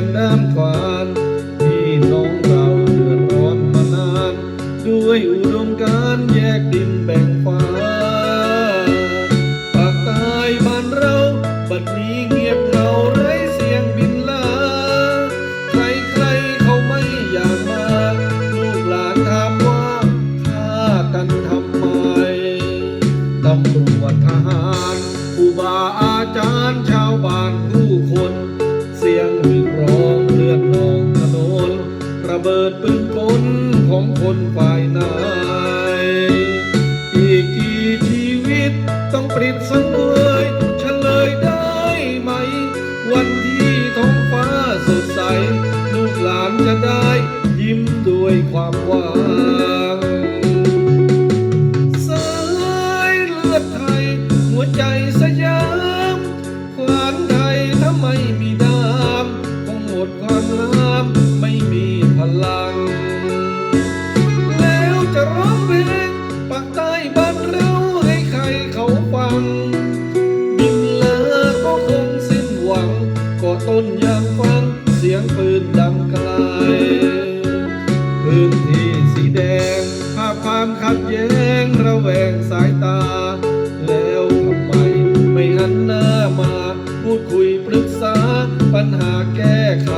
มน้ำควานพี่น้องเราเดือดร้อนมานาน ด้วยอุดมการแยกดินแบ่งฟ้าปากตายบ้านเรา บัดนี้เงียบเงาไร้เสียงบินลา ใครใครเขาไม่อยากมา ลูกหลานถามว่าฆ่ากันทำไมตำรวจทหารอุบาอาจารย์ชาวบ้าน เป็นกลของคนฝ่ายนายอีกกี่ชีวิตต้องปริดสังเวยฉันเลยได้ไหม วันที่ท้องฟ้าสดใส ลูกหลานจะได้ยิ้มด้วยความหวัง ลัง แล้วจะร้องเพลงปากใต้บ้านเราให้ใครเขาฟังบินเลอก็คงสิ้นหวัง ก็ต้นยางฟังเสียงปืนดังไกลพื้นที่สีแดงภาพความขัดแย้งระแวงสายตา แล้วทำไมไม่หันหน้ามา พูดคุยปรึกษาปัญหาแก้ไข